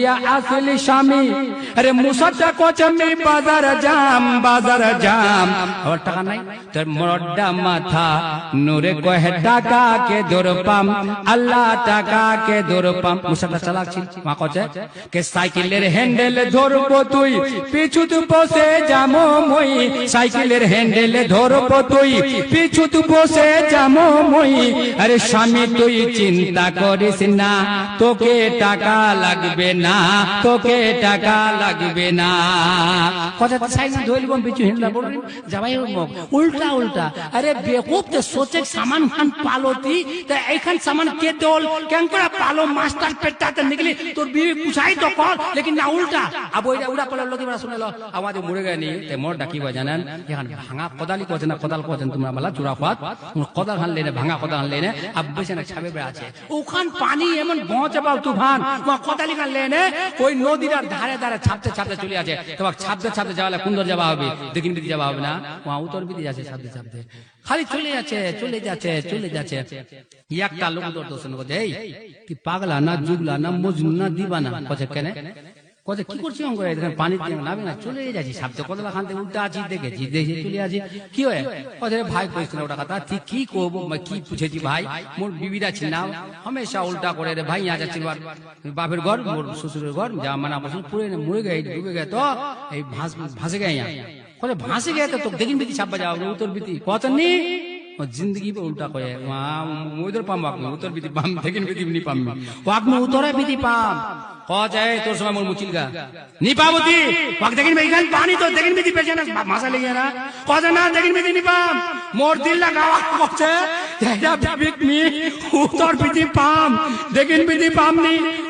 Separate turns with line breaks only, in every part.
দিয়া আসলি স্বামী। আরে মুসাটা কচমি বাজার জাম বাজার জাম। আবার টাকা নাই? তোর মরড্ডা মাথা। নূরে কহে টাকা কে দূর পাম। আল্লাহ টাকা কে দূর পাম। মুসাটা চালাচ্ছি মা কচে কে সাইকেলের হ্যান্ডেল ধরবো তুই? পিছু তু বসে যামো মই। সাইকেলের হ্যান্ডেল ধরবো তুই? পিছু তু বসে যামো মই। আরে স্বামী, তুই চিন্তা করিস না। তোকে টাকা লাগবে না। তোকে টাকা লাগবে না। কথা সাইকেল ধরব পিছু হ্যান্ডেল বলবি যাবাই উল্টা উল্টা। আরে বেকুব তে সোচে সামান খান পালোতি। তে এইখান সামান কে দল? কেন করে পালো মাস্টার পেটটাতে নিকলি? তোর বিয়ে কুছাই তো কর, লেকিন না উল্টা। আব ওইটা উড়া পালো লতি বড় শুনেলো আমাদের মুড়ে গেনি, তে মোর ডাকিবা জানেন এখন ভাঙা কোদালি কোছে না, কোদাল কোছেন তোমরা বলা চূড়া খাত কোদাল হান লেনে, ভাঙা কোদাল হান লেনে। আব বেছে না ছাবে আছে ওখান পানি এমন পৌঁছে পাও তুফান কোদালি কান লেনে? ওই নদীর আর ধারে ধারে ছাপতে ছাপতে চলে আছে তোমার ছাপতে ছাপতে যাওয়ালে কুন্দর যাওয়া হবে দেখিন বিদি যাওয়া হবে না। মা উত্তর বিদি যাচ্ছে ছাপতে ছাপতে। খালি চলে যাচ্ছে চলে যাচ্ছে চলে যাচ্ছে। একটা লোক দর্শন করছে, এই, কি পাগলা না জুগলা না মজনু না দিবানা? কথা কেন। কি করছি এখানে পানি নামে না, চলে যাচ্ছি সাপতে কত খান থেকে আছি দেখেছি দেখে চলে আছি কি হয়? ভাই কইছিল ওটা কথা ঠিক কি করব? কি পুছেছি ভাই? মোর বিবিরা ছিল না হামেশা উল্টা করে রে ভাই যাচ্ছি বাপের ঘর, মোর শ্বশুরের ঘর, যা মানা বসুন পুরে মরে গে ডুবে গে তো এই ভাস ভাসে গে কছে ভাসে গে তো, দেখিন বিতি ছাপা যাও উত্তর বিতি কচন নি জিন্দগি উল্টা কয়ে মা পাম আপনি উত্তর বিধি পাম দেখিন বিধি নি পাম ও আপনি উত্তরে বিধি পাম ক যায় তোর সময় মোর মুচিল নি পাবতি ওয়াক দেখিন বেগান পানি তো দেখিন বিধি পেছে না মাসা লাগিয়া না ক যায় না দেখিন বিধি নি পাম মোর দিল না গাওয়া করছে এটা বিবিক মি উত্তর বিধি পাম দেখিন বিধি পাম নি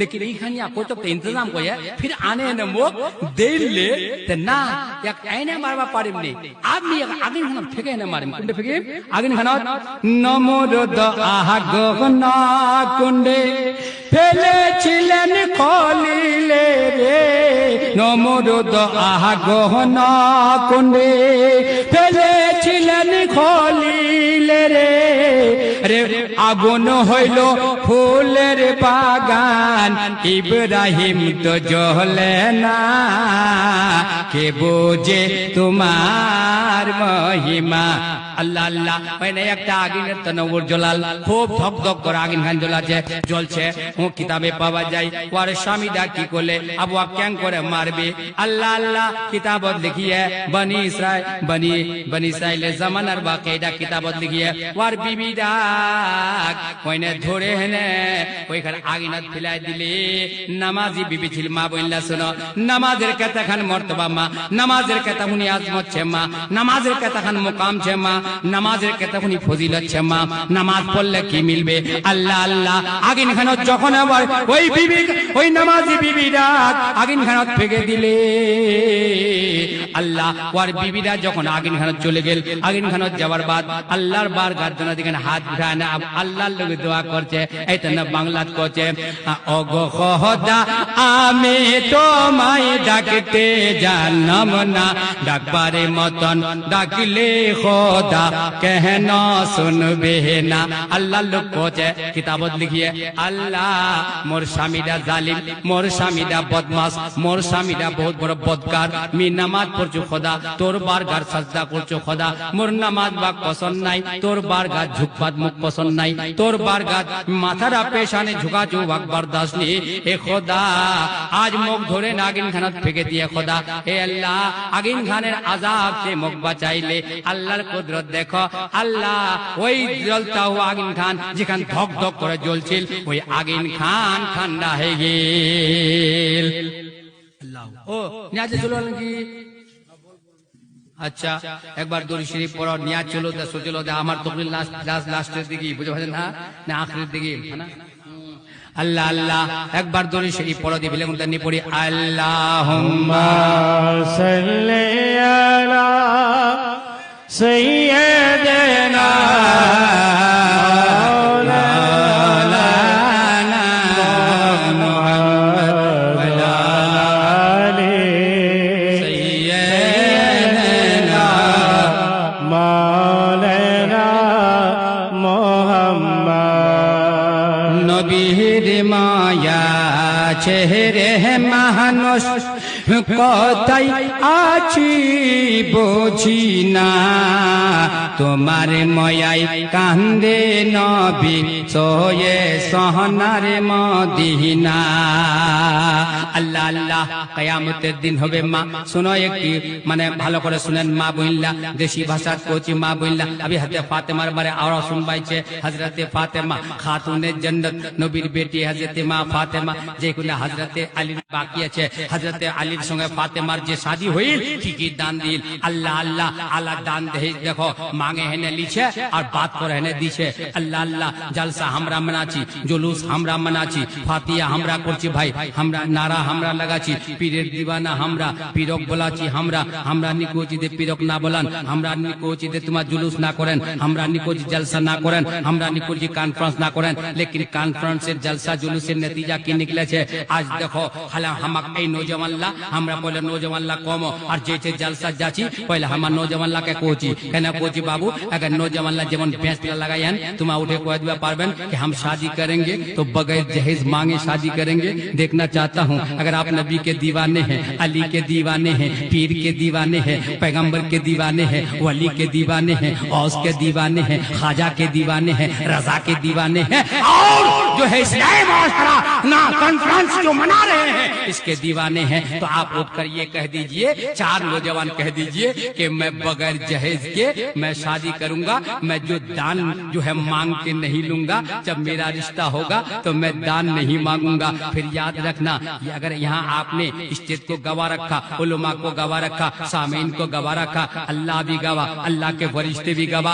लेकिन এইখানে কই তো इंतजाम কয়ে फिर आने न मुख देले ते ना एक आईने मारवा पारिम নি আমি আগিন খান ফেকে না মারিম কুন্ডে ফেকে আগিন খান নমরদ আহা গগনা কুন্ডে ফেলেছিলেন খলিলে রে নমরদ আহা গহনা কুন্ডে ফেলেছিলেন খলিলে রে রে আগুন হইল, ফুলের বাগান। ইব্রাহিম তো জ্বলে না। কে বোঝে তোমার মহিমা? আল্লাহ আল্লাহ। মানে একটা আগুনের তনবর জ্বলাল খুব ধক ধক করে আগুন খান জ্বলাছে জ্বলছে। ও কিতাবে পাওয়া যায়, ওর স্বামীরা কি করলে? আবু ক্যাং করে মারবে। আল্লাহ আল্লাহ, কিতাবত লিখিয়ে, বনি ইসরাইল বনি বনি ইসরাইলের জামানার বাকিটা কিতাবত লিখিয়ে, ওর বিবিরা ধরে হেনে ওইখানে আগুনত ফেলাই নামাজি বিবি ছিল মা নামাজের কেতাখান মর্তবা মা, নামাজের কেতাখুনি আজমত ছে মা, নামাজের কেতাখান মুকাম ছে মা, নামাজের কেতাখুনি ফজিলত ছে মা, নামাজ পড়লে কি মিলবে? আল্লাহ আল্লাহ আগুন খানত যখন আবার ওই বিবি, ওই নামাজি বিবিরা আগুন ফেকে দিলে। আল্লাহ ওর বিবিরা যখন আগুন খানত চলে গেল আগুন খানত যাওয়ার বাদ, আল্লাহর বার গার্জনা দিকে হাত উঠায় না আল্লাহর লোকে দোয়া করছে তো না বাংলাত করছে। অগ খোদা আমি তোমায় ডাকতে জানম না। ডাকবারে মতন ডাকলে খোদা কেন শুনবে না। আল্লাহ লোক করছে, কিতাবত লিখিয়ে, আল্লাহ, মোর স্বামীরা জালিম, মোর স্বামীরা বদমাস, মোর স্বামীরা বহুত বড় বদকার। মি নামাজ পড়ছো খোদা, তোর বারগার সাজদা করছ খোদা। মোর নামাজ বা পছন্দ নাই, তোর বারগার ঝুকপাত মুখ পছন্দ নাই। তোর মাথারা পেশানে ঝুকাচু বাক বরদাস্ত নি এ খোদা, আজ মুখ ধরে নাগিন খানাত ফেকে দিয়ে খোদা। এ আল্লাহ, আগিন খানের আজাব সে মুখ বাঁচাইলে। আল্লাহর কুদরত দেখো, আল্লাহ ওই জ্বলতা হুয়া আগিন খান যেখান ধক ধক করে জ্বলছিল, ওই আগিন খান ঠান্ডা হয়ে গেল। আল্লাহ ও, নিয়াজে চলো নাকি আচ্ছা একবার দড়ি শরীফ পড়া নিয়াজ চলো, তা সোচলো আমার তো লাস্ট লাস্ট লাস্টের দিকে, বুঝে পাচ্ছেন না? না, আখরের দিকে না? আল্লাহ আল্লাহ, একবার দরি শরীফ পড়া পড়ো দিবিলে মুদান্নি পড়ি আল্লাহ
صل
কথাই আছি বুঝি না। তোমার ময়াই কান্দে নবী, সোয়ে সহনার মদিনা। আল্লাহ আল্লাহ, কয়ামতের দিন হবে মা। শোনো একটি মানে ভালো করে শুনেন মা বইল্লা, দেশি ভাষা কোচি মা বইল্লা। আমি হাতে ফাতেমার বারে আওরা শুনবাইছে হজরতে ফাতেমা, খাতুনের জন্নত, নবীর বেটি হজরতে মা ফাতেমা, যে কোনো হজরতে আলীর বাকি আছে। হজরতে আলীর সঙ্গে ফাতেমার যে শাদি হইল, ঠিকই দান দিল। আল্লাহ আল্লাহ আল্লাহ দান দেহে দেখো মাঙে হেনে লিছে আর বাত করে হেনে দিছে আল্লাহ আল্লাহ জলসা আমরা মানাছি জুলুস আমরা মানাছি ফাতিয়া আমরা করছি ভাই আমরা নারা আমরা লাগাছি পীরের দিবানা আমরা পীরক বলাছি আমরা আমরা নিকোচি দে পীরক না বলান আমরা নিকোচি দে তোমার জুলুস না করেন আমরা নিকোচি জলসা না করেন আমরা নিকোচি কনফারেন্স না করেন लेकिन কনফারেন্সের জলসা জুলুসের নতিজা কি নিকলেছে আজ দেখো হালা হামাক এই নৌজওয়ানলা আমরা বলে নৌজওয়ানলা কম আর যেতে জলসা যাচ্ছি পহলে আমার নৌজওয়ানলাকে কোচি কেন কোচি बाबू, अगर नौजवान जेमन फैसला लगाया तुम उठे को दिया पारबेन कि हम शादी करेंगे तो बगैर जहेज मांगे शादी करेंगे। देखना चाहता हूँ, अगर आप नबी के दीवाने हैं, अली के दीवाने हैं, पीर के दीवाने हैं पैगंबर के दीवाने हैं, वली के दीवाने हैं, औस के दीवाने हैं खाजा के दीवाने हैं, रजा के दीवाने हैं जो है इस्लाम ना कॉन्फ्रेंस जो मना रहे हैं। इसके दीवाने हैं। तो आप उठ कर ये कह दीजिए चार नौजवान कह दीजिए कि मैं बगैर जहेज के मैं शादी करूँगा मैं जो दान जो है मांग के नहीं लूँगा। जब मेरा रिश्ता होगा तो मैं दान नहीं मांगूँगा। फिर याद रखना अगर यहाँ आपने स्टेट को गवा रखा उलमा को गवा रखा सामीन को गवा रखा अल्लाह भी गवा अल्लाह के फरिश्ते भी गवा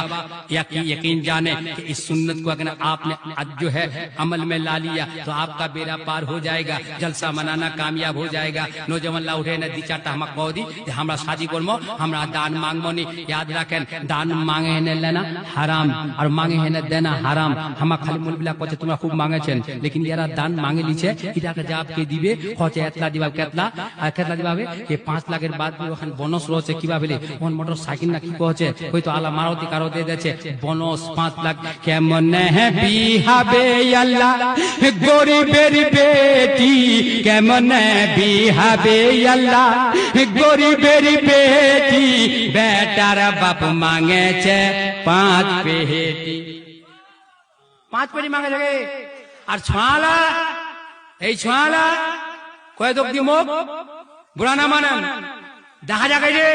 यकी, यकीन जाने कि इस सुन्नत को अगर आपने जो है अमल में ला लिया तो आपका बेड़ा पार हो जाएगा जलसा मनाना कामयाब हो जाएगा नौजवान ला उठे न दी चारटा हम कह दी যে আমরা শাদি করবো আমরা দান মাংবো নি याद রাখেন দান মাঙে হেনে লেনা হারাম আর মাঙে হেনে দেনা হারাম হামা খালি মুলবিলা কছে তোমরা খুব মাঙেছেন লেকিন যারা দান মাঙে লিছে এটাকে জবাব কে দিবে কছে এতলা দিবা কেতলা আর কেতলা দিবা এই পাঁচ লাখের বাদ ওখানে বনস রয়েছে কিভাবে ওখানে মোটর সাইকেল না কি কছে হয়তো আলা মারুতি কারো দিয়ে দিয়েছে বনস পাঁচ লাখ কেমন বিহাবে আল্লাহ গরিবের বেটি, কেমন বিহাবে আল্লাহ? গরিবের বেটি, বেটার বাপ মাঙেছে পাঁচ পেটি পাঁচ পেটি মাঙে থাকে। আর ছোঁয়ালা, এই ছোঁয়ালা, কয় দোক দি মুখ বুড়া না মানেন। দেখা যাক এই যে,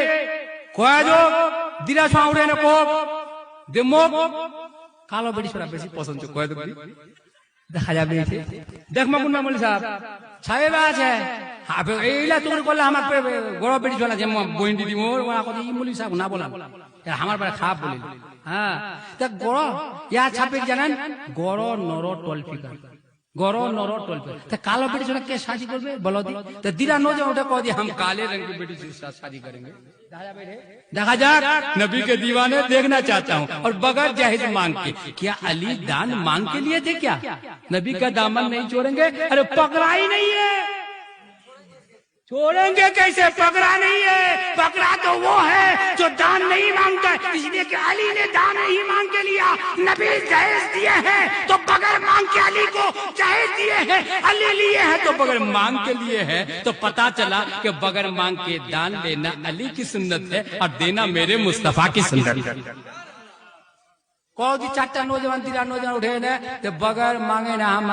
কয় দোক দিরা ছোঁয়া না কোক দে মুখ কালো বেটি বেশি পছন্দ, কয় দোক দি? দেখা যাবে। দেখ মাকুন মামুলি মলি সাহেব সাহেব আছে এইলা তুমি করলে আমার গরব বেটি চলা যে বইন দিদি মোর ওরা কথা ই মলি সাহেব না বলাম আমার পরে খাপ বলি হ্যাঁ তা গড় ইয়া ছাপে জানেন গড় নর টলফিকা গড় নর টলফিকা তা কালো বেটি চলা কে শাদি করবে বলো দি তা দিরা নো যাও ওটা কহ দি हम काले रंग की बेटी से शा- शादी करेंगे देखा जाए नबी के दीवाने देखना चाहता हूँ और बगैर जहेज मांग के क्या अली दान मांग के लिए थे क्या नबी का दामन नहीं छोड़ेंगे अरे पकड़ा ही नहीं है छोड़ेंगे कैसे? पकड़ा नहीं है। पकड़ा तो वो है जो दान नहीं माँगता इसलिए कि अली ने दान नहीं मांग के लिया। नबी जहेज दिए हैं तो बगैर मांग के अली को जहेज दिए हैं। अली लिए हैं तो बगैर मांग के लिए है। तो पता चला कि बगैर मांग के दान लेना अली की सुन्नत है और देना मेरे मुस्तफ़ा की सुन्नत है। कौजी चार नौजवान, तीरा नौजवान उठे ने तो बगैर मांगे ना हम,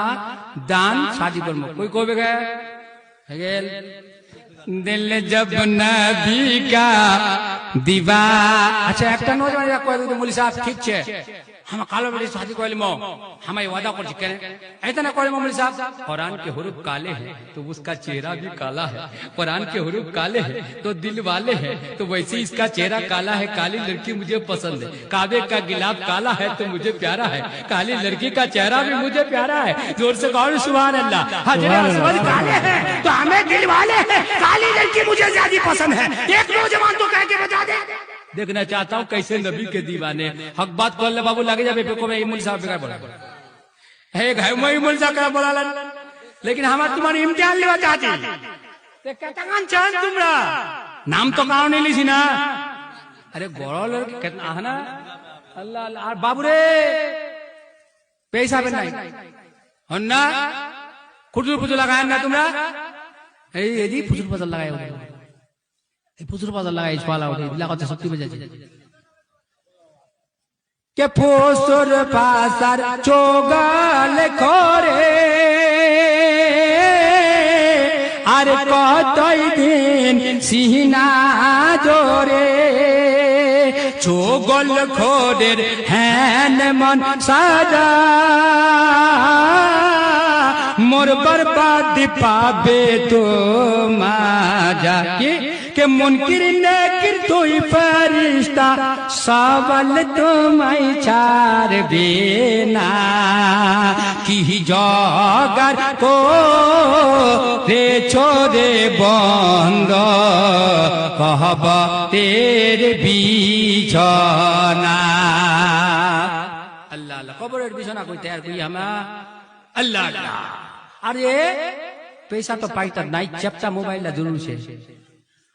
दान शादी पर कोई कोई गए দিল জব নবী কা দিবা আচ্ছা একটা নৌজওয়ান কয়ে দিতে মুলি সাহেব ঠিক আছে हम कालो बड़ी शादी कोई मो हम ये वादा कर चुके हैं। ऐसा ना कोई मोमली साहब। कुरान के हुरूफ काले हैं तो उसका चेहरा भी काला है। कुरान के हुरूफ काले हैं तो दिल वाले हैं तो वैसे ही इसका चेहरा काला है काली लड़की मुझे पसंद है। काबे का गिलाफ काला है तो मुझे प्यारा है। काली लड़की का चेहरा भी मुझे प्यारा है। ज़ोर से कहो सुबह अल्लाह हजरे असवद काले हैं तो हमें दिल वाले हैं। काली लड़की मुझे ज़्यादा पसंद है। एक नौजवान तो कह के बता दे। देखना चाहता हूँ कैसे नबी के दीवाने। हक बात बोल बाबू, लगे जाए को मैं इमुल साहब बेकार बोला। हे घर में इमुल साहब क्या बोला लेकिन हम तुम्हारे इम्तिहान लेवा चाहते। तो चाँद तुम्हारा नाम तो कहा नहीं लीसी ना? अरे गौरव कितना है ना। अल्लाह अल्लाह बाबू रे। पैसा भी नहीं। होना खुटुल पुतुल लगाया ना तुम्हारा यदि फुजुल फजल लगाया এই ফুজুর পাজার লাগাই পালা বেজেছে কে পাসার চোগাল করে? আর কতই দিন সিহনা জোরে? চোগল খোরের হ্যান মন সাজা। মোর বরবাদ পাবে তো মাজা কি কে মুনকির নেকির তুই ফেরিস্তা সবল তোমায় ছাড়বে না কি জগার কো রে ছোরে বন্ধ কহব তের বিছনা আল্লাহ আল্লাহ কবরের বিছনা কই তৈয়ার কই আমা আল্লাহ আল্লাহ আরে पैसा तो पाई तक नहीं चपचा मोबाइल ला जरूर छे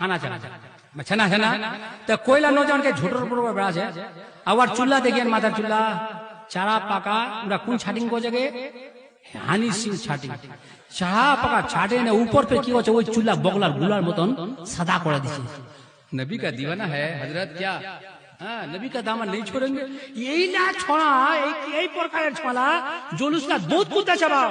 কানা ছানা ছানা ছানা। তা কয়লা নজনকে ঝোটর উপর বেড়াছে? আবার চুল্লা দেখেন মাথার চুল্লা। চারা পাকা ওরা কোন ছাটিং করছে হানি সিং ছাটিং। চারা পাকা ছাটে না উপর পে কি হচ্ছে ওই চুল্লা বগলারগুলার মতন সাদা করে দিছে। নবী কা দিওয়ানা হ্যাঁ হজরত ক্যা? হ্যাঁ নবী কা দামান নেই ছোড়েঙ্গে এই না ছড়া এই এই প্রকারের ছড়া জলুস কা দুধ কুতা চাবাও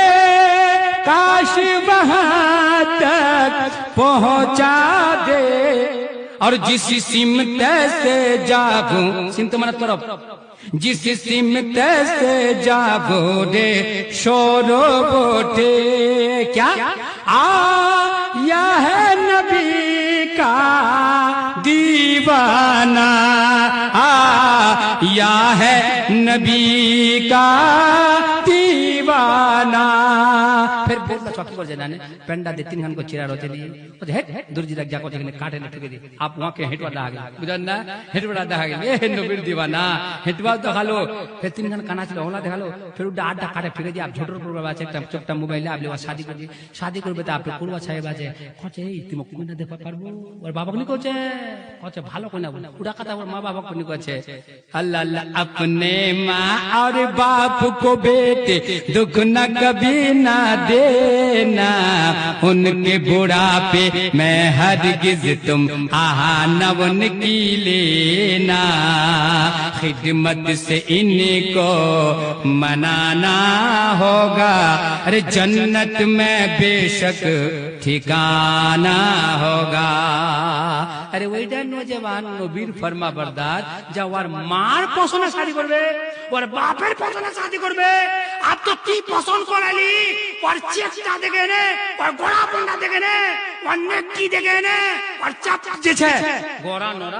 काश वहाँ तक पहुँचा दे। और जिस सिमत से जागू, सिमत मन तरफ़ जिस सिमत से जागो रे शोरो बोटे। क्या? आ या है नबी का दीवाना। आ या है नबी का दीवाना। কথা কি জানেন पेंडा दे तीन घंटे को चिरा रोते दिए बोले हेट दूरजी लग जाको जगने काटे ने ठुके दी आप वहां के हेटवा दा गए बुझन ना हेटवा दा गए ए नबीर दीवाना हेटवा तो खालो फिर तीन घंटे काना ছিল ওলা দেখালো फिर উডা আড্ডা কাটে ফিরে দিয়ে আপ ছোটর পর আছে একটা চোপটা মোবাইলে আপনি শাদি করবে শাদি করবে তো আপনি করবা সাহেব আছে কচ্ছে এই তুমি কোনটা দেখা পারবো ওর বাবা কোনি করছে কচ্ছে ভালো কোনা উড়া কথা ওর মা বাবা কোনি করছে अल्लाह अल्लाह अपने माँ और बाप को बेटे दुख न कभी ना दे लेना उनके बुढ़ापे मैं हरगिज तुम, आहा नव उनकी लेना खिदमत से इनको मनाना होगा, अरे जन्नत में बेशक ठिकाना होगा। আরে ওইটা নজওয়ান নবীর ফরমা বরদার যা ওর মার পছন্দ শাড়ি করবে ওর বাপের পছন্দ শাড়ি করবে। আর তো কি পছন্দ করালি? ওর চেষ্টা দেখে নে ওর গোড়া পন্ডা দেখে নে ওর নেকি দেখে নে ওর চাপ যেছে গোড়া নরা